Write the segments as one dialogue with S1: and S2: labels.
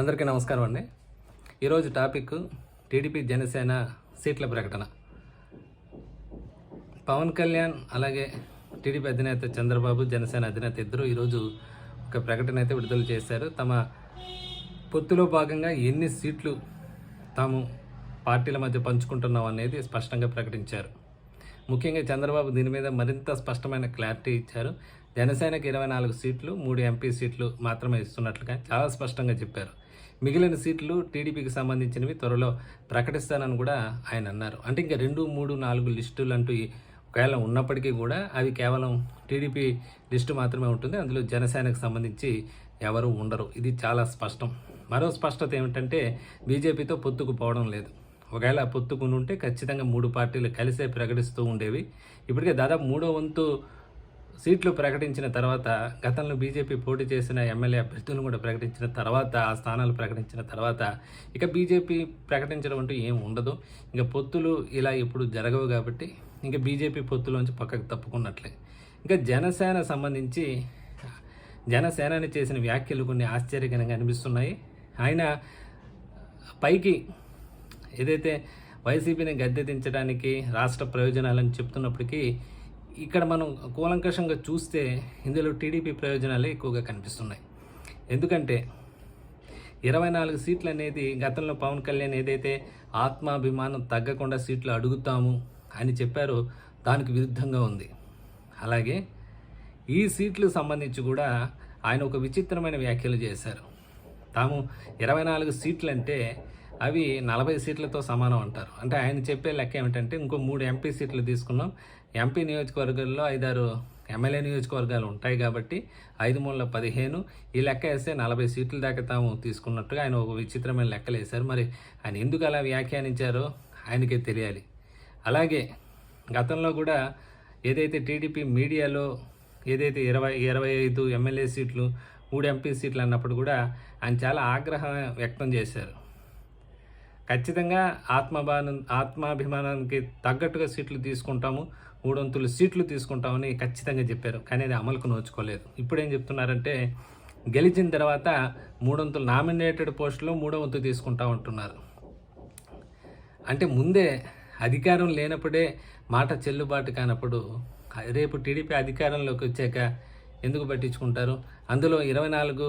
S1: అందరికీ నమస్కారం అండి. ఈరోజు టాపిక్ టీడీపీ జనసేన సీట్ల ప్రకటన. పవన్ కళ్యాణ్ అలాగే టీడీపీ అధినేత చంద్రబాబు జనసేన అధినేత ఇద్దరు ఈరోజు ఒక ప్రకటన అయితే విడుదల చేశారు. తమ పొత్తులో భాగంగా ఎన్ని సీట్లు తాము పార్టీల మధ్య పంచుకుంటున్నాం అనేది స్పష్టంగా ప్రకటించారు. ముఖ్యంగా చంద్రబాబు దీని మీద మరింత స్పష్టమైన క్లారిటీ ఇచ్చారు. జనసేనకి ఇరవై నాలుగు సీట్లు మూడు ఎంపీ సీట్లు మాత్రమే ఇస్తున్నట్లుగా చాలా స్పష్టంగా చెప్పారు. మిగిలిన సీట్లు టీడీపీకి సంబంధించినవి త్వరలో ప్రకటిస్తానని కూడా ఆయన అన్నారు. అంటే ఇంకా రెండు మూడు నాలుగు లిస్టులు అంటూ ఒకవేళ ఉన్నప్పటికీ కూడా అవి కేవలం టీడీపీ లిస్టు మాత్రమే ఉంటుంది. అందులో జనసేనకు సంబంధించి ఎవరు ఉండరు. ఇది చాలా స్పష్టం. మరో స్పష్టత ఏమిటంటే బీజేపీతో పొత్తుకు పోవడం లేదు. ఒకవేళ పొత్తుకుని ఉంటే ఖచ్చితంగా మూడు పార్టీలు కలిసే ప్రకటిస్తూ ఉండేవి. ఇప్పటికే దాదాపు మూడో వంతు సీట్లు ప్రకటించిన తర్వాత గతంలో బీజేపీ పోటీ చేసిన ఎమ్మెల్యే అభ్యర్థులను కూడా ప్రకటించిన తర్వాత ఆ స్థానాలు ప్రకటించిన తర్వాత ఇక బీజేపీ ప్రకటించడం అంటూ ఏం ఉండదు. ఇంకా పొత్తులు ఇలా ఎప్పుడు జరగవు కాబట్టి ఇంకా బీజేపీ పొత్తులోంచి పక్కకు తప్పుకున్నట్లే. ఇంకా జనసేన సంబంధించి జనసేనని చేసిన వ్యాఖ్యలు కొన్ని ఆశ్చర్యకరంగా అనిపిస్తున్నాయి. ఆయన పైకి ఏదైతే వైసీపీని గద్దె దించడానికి రాష్ట్ర ప్రయోజనాలని చెప్తున్నప్పటికీ ఇక్కడ మనం కూలంకషంగా చూస్తే ఇందులో టీడీపీ ప్రయోజనాలే ఎక్కువగా కనిపిస్తున్నాయి. ఎందుకంటే ఇరవై నాలుగు సీట్లు అనేది గతంలో పవన్ కళ్యాణ్ ఏదైతే ఆత్మాభిమానం తగ్గకుండా సీట్లు అడుగుతాము అని చెప్పారో దానికి విరుద్ధంగా ఉంది. అలాగే ఈ సీట్లు సంబంధించి కూడా ఆయన ఒక విచిత్రమైన వ్యాఖ్యలు చేశారు. తాము ఇరవై నాలుగు సీట్లు అంటే అవి నలభై సీట్లతో సమానం అంటారు. అంటే ఆయన చెప్పే లెక్క ఏమిటంటే ఇంకో మూడు ఎంపీ సీట్లు తీసుకున్నాం. ఎంపీ నియోజకవర్గాల్లో ఐదారు ఎమ్మెల్యే నియోజకవర్గాలు ఉంటాయి కాబట్టి ఐదు మూల పదిహేను. ఈ లెక్క వేస్తే నలభై సీట్ల దాకా తాము తీసుకున్నట్టుగా ఆయన ఒక విచిత్రమైన లెక్కలు వేశారు. మరి ఆయన ఎందుకు అలా వ్యాఖ్యానించారో ఆయనకే తెలియాలి. అలాగే గతంలో కూడా ఏదైతే టీడీపీ మీడియాలో ఏదైతే ఇరవై ఇరవై ఐదు ఎమ్మెల్యే సీట్లు మూడు ఎంపీ సీట్లు అన్నప్పుడు కూడా ఆయన చాలా ఆగ్రహం వ్యక్తం చేశారు. ఖచ్చితంగా ఆత్మభానం ఆత్మాభిమానానికి తగ్గట్టుగా సీట్లు తీసుకుంటాము మూడొంతులు సీట్లు తీసుకుంటామని ఖచ్చితంగా చెప్పారు. కానీ అది అమలుకు నోచుకోలేదు. ఇప్పుడు ఏం చెప్తున్నారంటే గెలిచిన తర్వాత మూడొంతులు నామినేటెడ్ పోస్టులో మూడో వంతు తీసుకుంటా ఉంటున్నారు. అంటే ముందే అధికారం లేనప్పుడే మాట చెల్లుబాటు కానప్పుడు రేపు టీడీపీ అధికారంలోకి వచ్చాక ఎందుకు పట్టించుకుంటారు? అందులో ఇరవై నాలుగు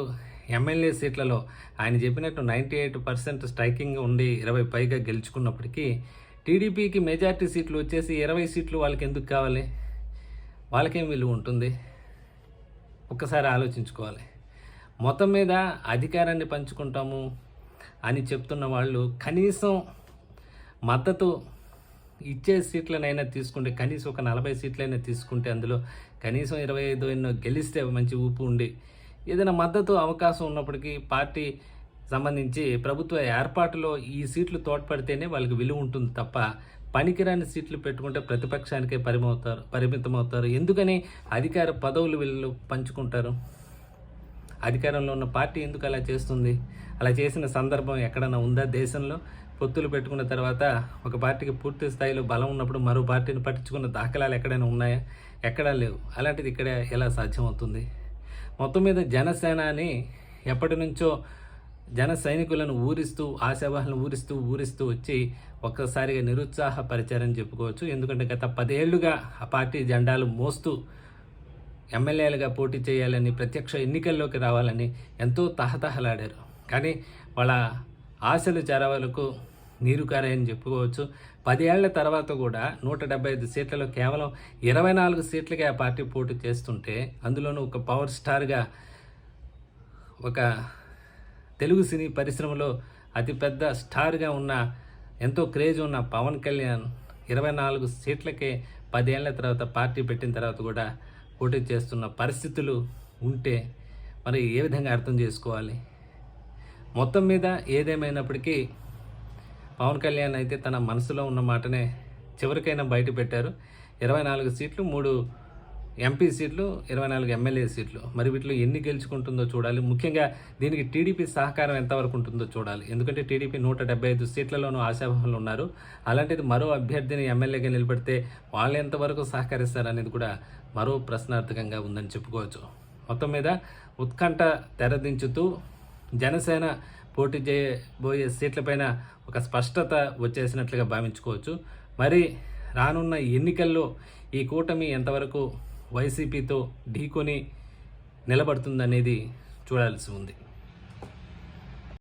S1: ఎమ్మెల్యే సీట్లలో ఆయన చెప్పినట్టు నైంటీ ఎయిట్ పర్సెంట్ స్ట్రైకింగ్ ఉండి ఇరవై పైగా గెలుచుకున్నప్పటికీ టీడీపీకి మెజార్టీ సీట్లు వచ్చేసి ఇరవై సీట్లు వాళ్ళకి ఎందుకు కావాలి? వాళ్ళకేం విలువ ఉంటుంది? ఒక్కసారి ఆలోచించుకోవాలి. మొత్తం మీద అధికారాన్ని పంచుకుంటాము అని చెప్తున్న వాళ్ళు కనీసం మద్దతు ఇచ్చే సీట్లనైనా తీసుకుంటే కనీసం ఒక నలభై సీట్లైనా తీసుకుంటే అందులో కనీసం ఇరవై ఐదు ఎన్నో గెలిస్తే మంచి ఊపు ఉండి ఏదైనా మద్దతు అవకాశం ఉన్నప్పటికీ పార్టీ సంబంధించి ప్రభుత్వ ఏర్పాటులో ఈ సీట్లు తోడ్పడితేనే వాళ్ళకి విలువ ఉంటుంది తప్ప పనికిరాని సీట్లు పెట్టుకుంటే ప్రతిపక్షానికే పరిమవుతారు పరిమితమవుతారు. ఎందుకని? అధికార పదవులు వీళ్ళు పంచుకుంటారు. అధికారంలో ఉన్న పార్టీ ఎందుకు అలా చేస్తుంది? అలా చేసిన సందర్భం ఎక్కడైనా ఉందా దేశంలో? పొత్తులు పెట్టుకున్న తర్వాత ఒక పార్టీకి పూర్తి స్థాయిలో బలం ఉన్నప్పుడు మరో పార్టీని పట్టించుకున్న దాఖలాలు ఎక్కడైనా ఉన్నాయా? ఎక్కడా లేవు. అలాంటిది ఇక్కడ ఎలా సాధ్యమవుతుంది? మొత్తం మీద జనసేన అని ఎప్పటి నుంచో జన సైనికులను ఊరిస్తూ ఆశావాహులను ఊరిస్తూ ఊరిస్తూ వచ్చి ఒక్కసారిగా నిరుత్సాహపరిచారని చెప్పుకోవచ్చు. ఎందుకంటే గత పదేళ్ళుగా ఆ పార్టీ జెండాలు మోస్తూ ఎమ్మెల్యేలుగా పోటీ చేయాలని ప్రత్యక్ష ఎన్నికల్లోకి రావాలని ఎంతో తహతహలాడారు. కానీ వాళ్ళ ఆశలు చేరవలకు నీరు అని చెప్పుకోవచ్చు. పదేళ్ళ తర్వాత కూడా నూట డెబ్బై ఐదు సీట్లలో కేవలం ఇరవై నాలుగు సీట్లకే ఆ పార్టీ పోటీ చేస్తుంటే అందులోనూ ఒక పవర్ స్టార్గా ఒక తెలుగు సినీ పరిశ్రమలో అతిపెద్ద స్టార్గా ఉన్న ఎంతో క్రేజ్ ఉన్న పవన్ కళ్యాణ్ ఇరవై నాలుగు సీట్లకే పదేళ్ళ తర్వాత పార్టీ పెట్టిన తర్వాత కూడా పోటీ చేస్తున్న పరిస్థితులు ఉంటే మరి ఏ విధంగా అర్థం చేసుకోవాలి? మొత్తం మీద ఏదేమైనప్పటికీ పవన్ కళ్యాణ్ అయితే తన మనసులో ఉన్న మాటనే చివరికైనా బయట పెట్టారు. ఇరవై నాలుగు సీట్లు మూడు ఎంపీ సీట్లు ఇరవై నాలుగు ఎమ్మెల్యే సీట్లు. మరి వీటిలో ఎన్ని గెలుచుకుంటుందో చూడాలి. ముఖ్యంగా దీనికి టీడీపీ సహకారం ఎంతవరకు ఉంటుందో చూడాలి. ఎందుకంటే టీడీపీ నూట డెబ్బై ఐదు సీట్లలోనూ ఆశాభావాలు ఉన్నారు. అలాంటిది మరో అభ్యర్థిని ఎమ్మెల్యేగా నిలబెడితే వాళ్ళు ఎంతవరకు సహకరిస్తారనేది కూడా మరో ప్రశ్నార్థకంగా ఉందని చెప్పుకోవచ్చు. మొత్తం మీద ఉత్కంఠ తెరదించుతూ జనసేన పోటీ చేయబోయే సీట్లపైన ఒక స్పష్టత వచ్చేసినట్లుగా భావించుకోవచ్చు. మరి రానున్న ఎన్నికల్లో ఈ కూటమి ఎంతవరకు వైసీపీతో ఢీకొని నిలబడుతుందనేది చూడాల్సి ఉంది.